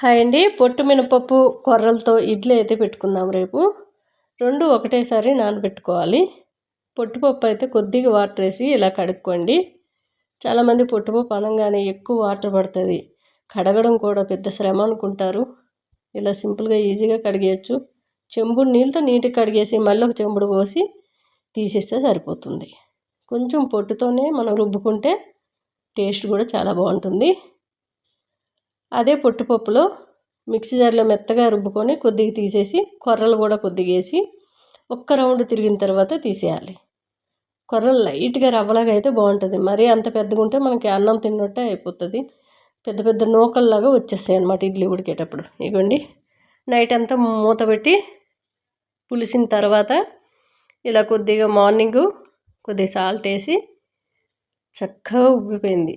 Hi అండి. పొట్టు మినపప్పు కొర్రలతో ఇడ్లీ అయితే పెట్టుకుందాం రేపు. రెండు ఒకటేసారి నానబెట్టుకోవాలి. పొట్టుపప్పు అయితే కొద్దిగా వాటర్ వేసి ఇలా కడుక్కోండి. చాలామంది పొట్టుపప్పు అనగానే ఎక్కువ వాటర్ పడుతుంది. కడగడం కూడా పెద్ద శ్రమ అనుకుంటారు. ఇలా సింపుల్గా ఈజీగా కడిగేయచ్చు. చెంబుడు నీళ్ళతో నీట్గా కడిగేసి మళ్ళీ ఒక చెంబుడు పోసి తీసేస్తే సరిపోతుంది. కొంచెం పొట్టుతోనే మనం రుబ్బుకుంటే టేస్ట్ కూడా చాలా బాగుంటుంది. అదే పొట్టుపప్పులో మిక్సీ జార్లో మెత్తగా రుబ్బుకొని కొద్దిగా తీసేసి కొర్రలు కూడా కొద్దిగా వేసి ఒక్క రౌండ్ తిరిగిన తర్వాత తీసేయాలి. కొర్రలు లైట్గా రవ్వలాగా అయితే బాగుంటుంది. మరీ అంత పెద్దగా ఉంటే మనకి అన్నం తిన్నట్టే అయిపోతుంది. పెద్ద పెద్ద నూకల్లాగా వచ్చేస్తాయి అన్నమాట ఇడ్లీ ఉడికేటప్పుడు. ఇగోండి నైట్ అంతా మూత పెట్టి పులిసిన తర్వాత ఇలా కొద్దిగా మార్నింగు కొద్దిగా సాల్ట్ వేసి చక్కగా ఉబ్బిపోయింది.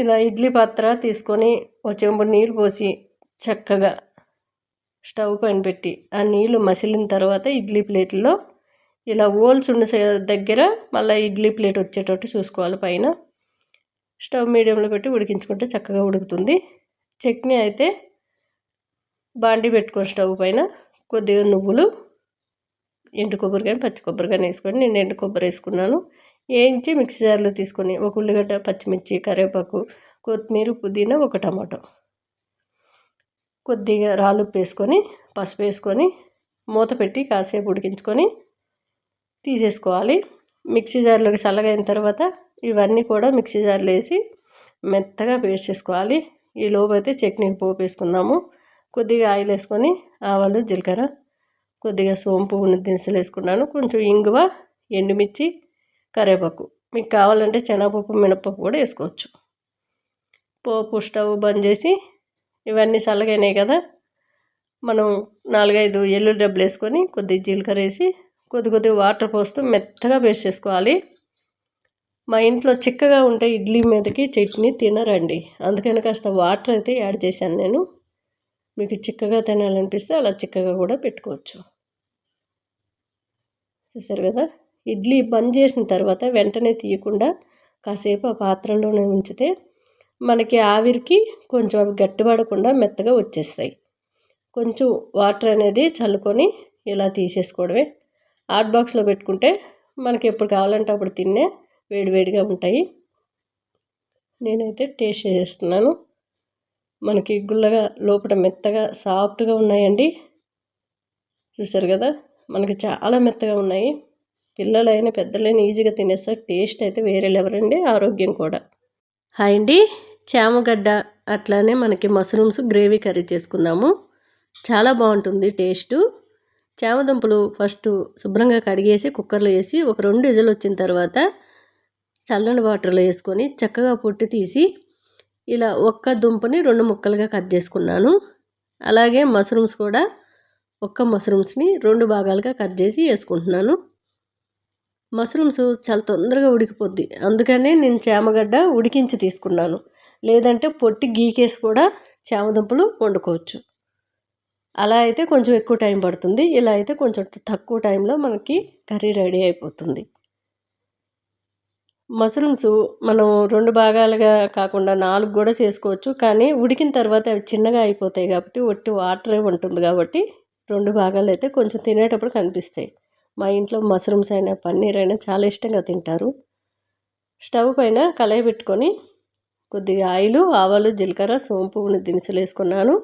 ఇలా ఇడ్లీ పాత్ర తీసుకొని ఒక చెంబు నీళ్ళు పోసి చక్కగా స్టవ్ పైన పెట్టి ఆ నీళ్ళు మసిలిన తర్వాత ఇడ్లీ ప్లేట్లో ఇలా ఓల్స్ ఉన్న దగ్గర మళ్ళీ ఇడ్లీ ప్లేట్ వచ్చేటట్టు చూసుకోవాలి పైన. స్టవ్ మీడియంలో పెట్టి ఉడికించుకుంటే చక్కగా ఉడుకుతుంది. చట్నీ అయితే బాండి పెట్టుకొని స్టవ్ పైన కొద్దిగా నువ్వులు ఎండు కొబ్బరి కానీ పచ్చి కొబ్బరి కానీ వేసుకొని నేను ఎండు కొబ్బరి వేసుకున్నాను. వేయించి మిక్సీ జార్లో తీసుకొని ఒక ఉల్లిగడ్డ పచ్చిమిర్చి కరివేపాకు కొత్తిమీర పుదీనా ఒక టమాటో. కొద్దిగా రాళ్ళు వేసుకొని పసుపు వేసుకొని మూత పెట్టి కాసేపు ఉడికించుకొని తీసేసుకోవాలి. మిక్సీ జార్లోకి చల్లగైన తర్వాత ఇవన్నీ కూడా మిక్సీ జార్లో వేసి మెత్తగా పేస్ట్ చేసుకోవాలి. ఈ లోపు అయితే పోపు వేసుకున్నాము కొద్దిగా ఆయిల్ వేసుకొని ఆవాలు జీలకర్ర కొద్దిగా సోంపు దినుసులు వేసుకున్నాను. కొంచెం ఇంగువ ఎండుమిర్చి కరివేపాకు మీకు కావాలంటే శనగపప్పు మినపప్పు కూడా వేసుకోవచ్చు. పోపు స్టవ్ బంద్ చేసి ఇవన్నీ చల్లగైనాయి కదా మనం నాలుగైదు ఎల్లుల్లి డబ్బులు వేసుకొని కొద్దిగా జీలకర్ర వేసి కొద్ది కొద్దిగా వాటర్ పోస్తూ మెత్తగా పేస్ట్ చేసుకోవాలి. మా ఇంట్లో చిక్కగా ఉంటే ఇడ్లీ మీదకి చట్నీ తినరండి. అందుకని కాస్త వాటర్ అయితే యాడ్ చేశాను నేను. మీకు చిక్కగా తినాలనిపిస్తే అలా చిక్కగా కూడా పెట్టుకోవచ్చు. చూసారు కదా? ఇడ్లీ బంద్ చేసిన తర్వాత వెంటనే తీయకుండా కాసేపు ఆ పాత్రలోనే ఉంచితే మనకి ఆవిరికి కొంచెం అవి గట్టిపడకుండా మెత్తగా వచ్చేస్తాయి. కొంచెం వాటర్ అనేది చల్లుకొని ఇలా తీసేసుకోవడమే. హాట్ బాక్స్లో పెట్టుకుంటే మనకి ఎప్పుడు కావాలంటే అప్పుడు తిన్నే వేడివేడిగా ఉంటాయి. నేనైతే టేస్ట్ చేస్తున్నాను. మనకి గుల్లగా లోపల మెత్తగా సాఫ్ట్గా ఉన్నాయండి. చూసారు కదా? మనకి చాలా మెత్తగా ఉన్నాయి. పిల్లలైనా పెద్దలైనా ఈజీగా తినేస్తారు టేస్ట్ అయితే వేరే లెవరండి ఆరోగ్యం కూడా. హాయ్ అండి. చామగడ్డ అట్లానే మనకి మష్రూమ్స్ గ్రేవీ కర్రీ చేసుకుందాము. చాలా బాగుంటుంది టేస్టు. చామదుంపలు ఫస్ట్ శుభ్రంగా కడిగేసి కుక్కర్లో వేసి ఒక రెండు విజలు వచ్చిన తర్వాత చల్లని వాటర్లో వేసుకొని చక్కగా పొట్టి తీసి ఇలా ఒక్క దుంపని రెండు ముక్కలుగా కట్ చేసుకున్నాను. అలాగే మష్రూమ్స్ కూడా ఒక్క మష్రూమ్స్ని రెండు భాగాలుగా కట్ చేసి వేసుకుంటున్నాను. మష్రూమ్స్ చాలా తొందరగా ఉడికిపోద్ది. అందుకనే నేను చేమగడ్డ ఉడికించి తీసుకున్నాను. లేదంటే పొట్టి గీకేసి కూడా చేమదుంపలు వండుకోవచ్చు. అలా అయితే కొంచెం ఎక్కువ టైం పడుతుంది. ఇలా అయితే కొంచెం తక్కువ టైంలో మనకి కర్రీ రెడీ అయిపోతుంది. మష్రూమ్స్ మనం రెండు భాగాలుగా కాకుండా నాలుగు కూడా చేసుకోవచ్చు. కానీ ఉడికిన తర్వాత అవి చిన్నగా అయిపోతాయి కాబట్టి ఒట్టి వాటరే ఉంటుంది కాబట్టి రెండు భాగాలు అయితే కొంచెం తినేటప్పుడు కనిపిస్తాయి. మా ఇంట్లో మష్రూమ్స్ అయినా పన్నీర్ అయినా చాలా ఇష్టంగా తింటారు. స్టవ్ పైన కళాయి పెట్టుకొని కొద్దిగా ఆయిలు ఆవాలు జీలకర్ర సోంపు దినుసులు వేసుకున్నాను.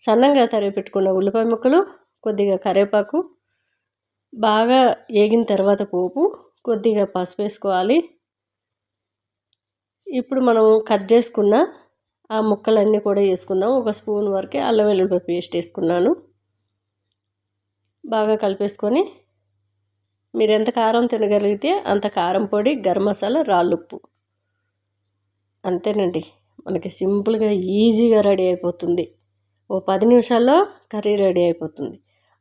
సన్నంగా తరిగి పెట్టుకున్న ఉల్లిపాయ ముక్కలు కొద్దిగా కరివేపాకు బాగా వేగిన తర్వాత పోపు కొద్దిగా పసుపు వేసుకోవాలి. ఇప్పుడు మనం కట్ చేసుకున్న ఆ ముక్కలన్నీ కూడా వేసుకుందాం. ఒక స్పూన్ వరకే అల్లం వెల్లుల్లిపాయ పేస్ట్ వేసుకున్నాను. బాగా కలిపేసుకొని మీరు ఎంత కారం తినగలిగితే అంత కారం పొడి గరం మసాలా రాళ్ళుప్పు అంతేనండి. మనకి సింపుల్గా ఈజీగా రెడీ అయిపోతుంది. ఓ పది నిమిషాల్లో కర్రీ రెడీ అయిపోతుంది.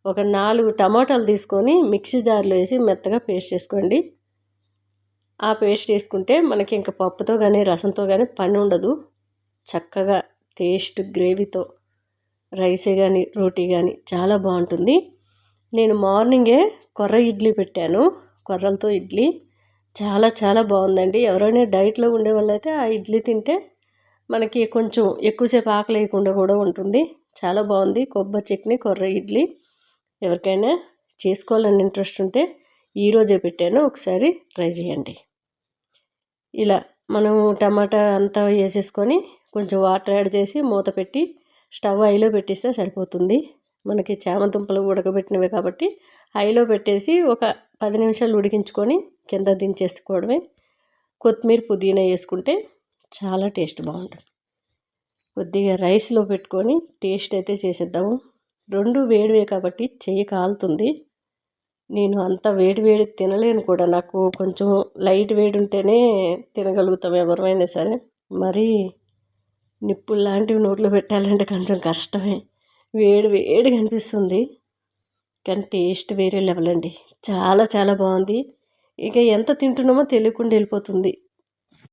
ఒక నాలుగు టమాటాలు తీసుకొని మిక్సీ జార్లో వేసి మెత్తగా పేస్ట్ చేసుకోండి. ఆ పేస్ట్ వేసుకుంటే మనకి ఇంకా పప్పుతో కానీ రసంతో కానీ పని ఉండదు. చక్కగా టేస్ట్ గ్రేవీతో రైసే కానీ రోటీ కానీ చాలా బాగుంటుంది. నేను మార్నింగే కొర్ర ఇడ్లీ పెట్టాను కొర్రలతో ఇడ్లీ. చాలా చాలా బాగుందండి. ఎవరైనా డైట్లో ఉండే వాళ్ళైతే ఆ ఇడ్లీ తింటే మనకి కొంచెం ఎక్కువసేపు ఆకలి వేయకుండా కూడా ఉంటుంది. చాలా బాగుంది. కొబ్బరి చట్నీ కొర్ర ఇడ్లీ. ఎవరికైనా చేసుకోవాలని ఇంట్రెస్ట్ ఉంటే ఈరోజే పెట్టాను. ఒకసారి ట్రై చేయండి. ఇలా మనం టమాటా అంతా వేసేసుకొని కొంచెం వాటర్ యాడ్ చేసి మూత పెట్టి స్టవ్ ఐలో పెట్టిస్తే సరిపోతుంది. మనకి చామదుంపలు ఉడకబెట్టినవి కాబట్టి హైలో పెట్టేసి ఒక పది నిమిషాలు ఉడికించుకొని కింద దించేసుకోవడమే. కొత్తిమీర పుదీనా వేసుకుంటే చాలా టేస్ట్ బాగుంటుంది. కొద్దిగా రైస్లో పెట్టుకొని టేస్ట్ అయితే చేసేద్దాము. రెండు వేడివే కాబట్టి చెయ్యి కాలుతుంది. నేను అంత వేడి వేడి తినలేను కూడా. నాకు కొంచెం లైట్ వేడి ఉంటేనే తినగలుగుతాం ఎవరైనా సరే. మరీ నిప్పులు లాంటివి నోట్లో పెట్టాలంటే కొంచెం కష్టమే. వేడి వేడిగా అనిపిస్తుంది. కానీ టేస్ట్ వేరే లెవెల్ అండి. చాలా చాలా బాగుంది. ఇక ఎంత తింటున్నామో తెలియకుండా వెళ్ళిపోతుంది.